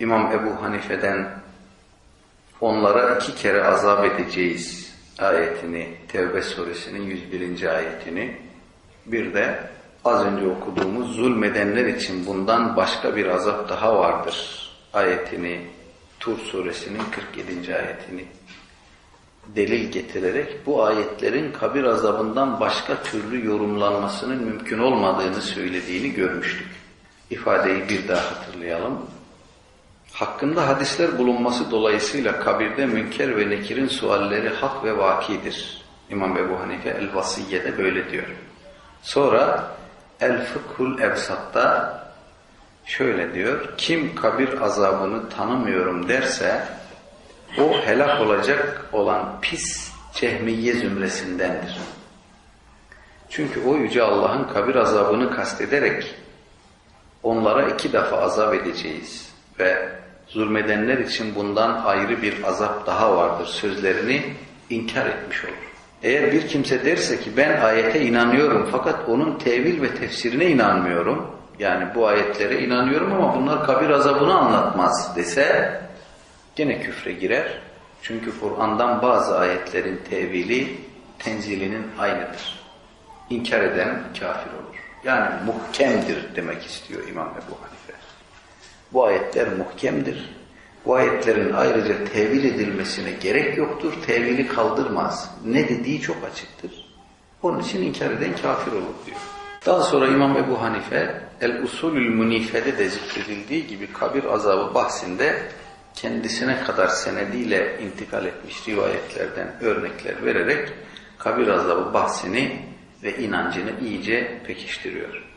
İmam Ebu Hanife'den onlara iki kere azap edeceğiz ayetini, Tevbe suresinin 101. ayetini, bir de az önce okuduğumuz zulmedenler için bundan başka bir azap daha vardır ayetini, Tur suresinin 47. ayetini delil getirerek bu ayetlerin kabir azabından başka türlü yorumlanmasının mümkün olmadığını söylediğini görmüştük. İfadeyi bir daha hatırlayalım. Hakkında hadisler bulunması dolayısıyla kabirde münker ve nekirin sualleri hak ve vakidir. İmam Ebu Hanife el-Vasiyye'de böyle diyor. Sonra El-Fıkhul Ebsat'ta şöyle diyor. Kim kabir azabını tanımıyorum derse o helak olacak olan pis cehmiye zümresindendir. Çünkü o yüce Allah'ın kabir azabını kastederek onlara iki defa azap edeceğiz ve zulmedenler için bundan ayrı bir azap daha vardır sözlerini inkar etmiş olur. Eğer bir kimse derse ki ben ayete inanıyorum fakat onun tevil ve tefsirine inanmıyorum, yani bu ayetlere inanıyorum ama bunlar kabir azabını anlatmaz dese gene küfre girer. Çünkü Kur'an'dan bazı ayetlerin tevili tenzilinin aynıdır. İnkar eden kafir olur. Yani muhkemdir demek istiyor İmam Ebu Hanife. Bu ayetler muhkemdir. Bu ayetlerin ayrıca tevil edilmesine gerek yoktur. Tevili kaldırmaz. Ne dediği çok açıktır. Onun için inkar eden kafir olur diyor. Daha sonra İmam Ebu Hanife El-Usulül Munife'de de zikredildiği gibi kabir azabı bahsinde kendisine kadar senediyle intikal etmiş rivayetlerden örnekler vererek kabir azabı bahsini ve inancını iyice pekiştiriyor.